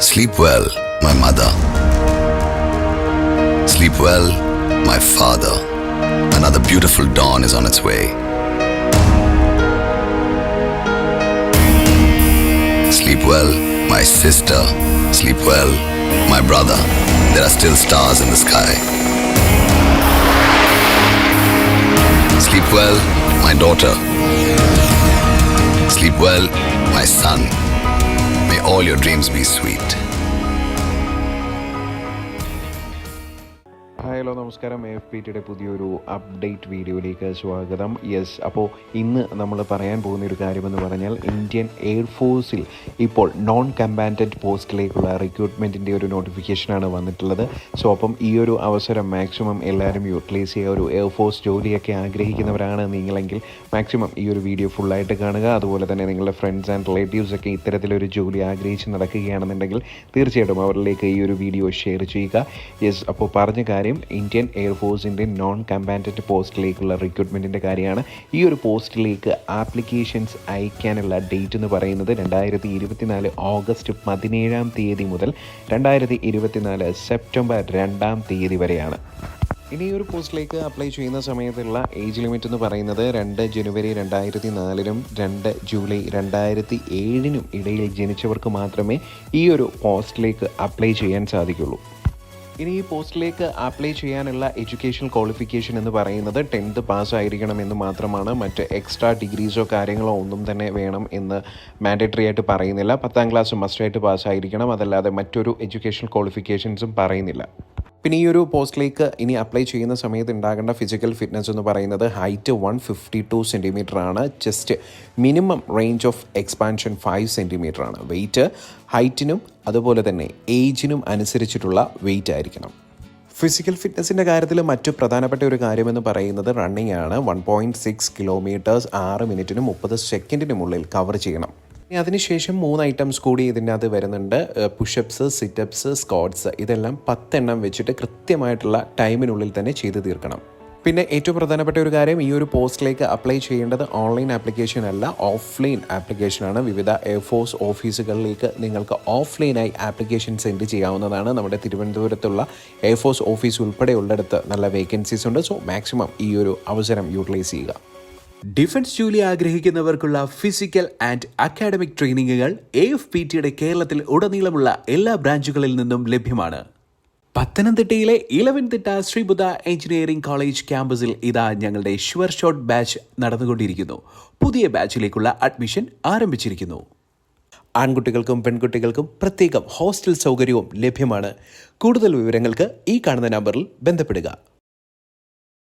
Sleep well, my mother. Sleep well, my father. Another beautiful dawn is on its way. Sleep well, my sister. Sleep well, my brother. There are still stars in the sky. Sleep well, my daughter. Sleep well, my son. All your dreams be sweet. Hi hello നമസ്കാരം. F P ടിയുടെ പുതിയൊരു update വീഡിയോയിലേക്ക് സ്വാഗതം. Yes അപ്പോൾ ഇന്ന് നമ്മൾ പറയാൻ പോകുന്ന ഒരു കാര്യമെന്ന് പറഞ്ഞാൽ ഇന്ത്യൻ എയർഫോഴ്സിൽ ഇപ്പോൾ നോൺ കമ്പാറ്റന്റ് പോസ്റ്റിലേക്കുള്ള റിക്രൂട്ട്മെന്റിന്റെ ഒരു നോട്ടിഫിക്കേഷനാണ് വന്നിട്ടുള്ളത്. സോ അപ്പം ഈ ഒരു അവസരം മാക്സിമം എല്ലാവരും യൂട്ടിലൈസ് ചെയ്യുക. ഒരു എയർഫോഴ്സ് ജോലിയൊക്കെ ആഗ്രഹിക്കുന്നവരാണ് നിങ്ങളെങ്കിൽ മാക്സിമം ഈ ഒരു വീഡിയോ ഫുള്ളായിട്ട് കാണുക. അതുപോലെ തന്നെ നിങ്ങളുടെ ഫ്രണ്ട്സ് ആൻഡ് റിലേറ്റീവ്സ് ഒക്കെ ഇത്തരത്തിലൊരു ജോലി ആഗ്രഹിച്ച് നടക്കുകയാണെന്നുണ്ടെങ്കിൽ തീർച്ചയായിട്ടും അവരിലേക്ക് ഈ ഒരു വീഡിയോ ഷെയർ ചെയ്യുക. യെസ് അപ്പോൾ പറഞ്ഞ കാര്യം ഇന്ത്യൻ എയർഫോഴ്സിന്റെ നോൺ കമ്പാൻഡന്റ് പോസ്റ്റിലേക്കുള്ള റിക്രൂട്ട്മെന്റിന്റെ കാര്യമാണ്. ഈ ഒരു പോസ്റ്റിലേക്ക് ആപ്ലിക്കേഷൻസ് അയക്കാനുള്ള ഡേറ്റ് എന്ന് പറയുന്നത് രണ്ടായിരത്തി ഇരുപത്തിനാല് ഓഗസ്റ്റ് പതിനേഴാം തീയതി മുതൽ രണ്ടായിരത്തി ഇരുപത്തിനാല് സെപ്റ്റംബർ രണ്ടാം തീയതി വരെയാണ്. ഇനി ഈ ഒരു പോസ്റ്റിലേക്ക് അപ്ലൈ ചെയ്യുന്ന സമയത്തുള്ള ഏജ് ലിമിറ്റ് എന്ന് പറയുന്നത് രണ്ട് ജനുവരി രണ്ടായിരത്തി നാലിനും രണ്ട് ജൂലൈ രണ്ടായിരത്തി ഏഴിനും ഇടയിൽ ജനിച്ചവർക്ക് മാത്രമേ ഈ ഒരു പോസ്റ്റിലേക്ക് അപ്ലൈ ചെയ്യാൻ സാധിക്കുള്ളൂ. ഇനി ഈ പോസ്റ്റിലേക്ക് അപ്ലൈ ചെയ്യാനുള്ള എഡ്യൂക്കേഷൻ ക്വാളിഫിക്കേഷൻ എന്ന് പറയുന്നത് ടെൻത്ത് പാസ് ആയിരിക്കണം എന്ന് മാത്രമാണ്. മറ്റ് എക്സ്ട്രാ ഡിഗ്രീസോ കാര്യങ്ങളോ ഒന്നും തന്നെ വേണം എന്ന് മാൻഡേറ്ററി ആയിട്ട് പറയുന്നില്ല. പത്താം ക്ലാസ് മസ്റ്റായിട്ട് പാസ്സായിരിക്കണം അതല്ലാതെ മറ്റൊരു എഡ്യൂക്കേഷൻ ക്വാളിഫിക്കേഷൻസും പറയുന്നില്ല. പിന്നെ ഈ ഒരു പോസ്റ്റിലേക്ക് ഇനി അപ്ലൈ ചെയ്യുന്ന സമയത്ത് ഉണ്ടാകേണ്ട ഫിസിക്കൽ ഫിറ്റ്നസ് എന്ന് പറയുന്നത് height one fifty two centimetre ആണ്. Chest minimum range of expansion five centimetre ആണ്. വെയിറ്റ് ഹൈറ്റിനും അതുപോലെ തന്നെ ഏജിനും അനുസരിച്ചിട്ടുള്ള വെയിറ്റ് ആയിരിക്കണം. ഫിസിക്കൽ ഫിറ്റ്നസിന്റെ കാര്യത്തിൽ മറ്റു പ്രധാനപ്പെട്ട ഒരു കാര്യമെന്ന് പറയുന്നത് റണ്ണിങ് ആണ്. വൺ പോയിന്റ് സിക്സ് കിലോമീറ്റേഴ്സ് ആറ് മിനിറ്റിനും മുപ്പത് സെക്കൻഡിനുമുള്ളിൽ കവർ ചെയ്യണം. ഇനി അതിനുശേഷം മൂന്ന് ഐറ്റംസ് കൂടി ഇതിന്റെ അകത്ത് വരുന്നുണ്ട് പുഷപ്സ് സിറ്റപ്സ് സ്കോട്ട്സ് ഇതെല്ലാം പത്തെണ്ണം വെച്ചിട്ട് കൃത്യമായിട്ടുള്ള ടൈമിനുള്ളിൽ തന്നെ ചെയ്ത് തീർക്കണം. പിന്നെ ഏറ്റവും പ്രധാനപ്പെട്ട ഒരു കാര്യം ഈ ഒരു പോസ്റ്റിലേക്ക് അപ്ലൈ ചെയ്യേണ്ടത് ഓൺലൈൻ ആപ്ലിക്കേഷൻ അല്ല ഓഫ്ലൈൻ ആപ്ലിക്കേഷനാണ് വിവിധ എയർഫോഴ്സ് ഓഫീസുകളിലേക്ക് നിങ്ങൾക്ക് ഓഫ്ലൈനായി ആപ്ലിക്കേഷൻ സെൻഡ് ചെയ്യാവുന്നതാണ്. നമ്മുടെ തിരുവനന്തപുരത്തുള്ള എയർഫോഴ്സ് ഓഫീസ് ഉൾപ്പെടെ ഉള്ളിടത്ത് നല്ല വേക്കൻസീസ് ഉണ്ട്. സോ മാക്സിമം ഈ ഒരു അവസരം യൂട്ടിലൈസ് ചെയ്യുക. ഡിഫൻസ് ജോലി ആഗ്രഹിക്കുന്നവർക്കുള്ള ഫിസിക്കൽ ആൻഡ് അക്കാഡമിക് ട്രെയിനിങ്ങുകൾ എ എഫ് പി ടിയുടെ കേരളത്തിൽ ഉടനീളമുള്ള എല്ലാ ബ്രാഞ്ചുകളിൽ നിന്നും ലഭ്യമാണ്. പത്തനംതിട്ടയിലെ ഇലവൻതിട്ട ശ്രീബുദ്ധ എഞ്ചിനീയറിംഗ് കോളേജ് ക്യാമ്പസിൽ ഇതാ ഞങ്ങളുടെ ഷുവർ ഷോട്ട് ബാച്ച് നടന്നുകൊണ്ടിരിക്കുന്നു. പുതിയ ബാച്ചിലേക്കുള്ള അഡ്മിഷൻ ആരംഭിച്ചിരിക്കുന്നു. ആൺകുട്ടികൾക്കും പെൺകുട്ടികൾക്കും പ്രത്യേകം ഹോസ്റ്റൽ സൗകര്യവും ലഭ്യമാണ്. കൂടുതൽ വിവരങ്ങൾക്ക് ഈ കാണുന്ന നമ്പറിൽ ബന്ധപ്പെടുക.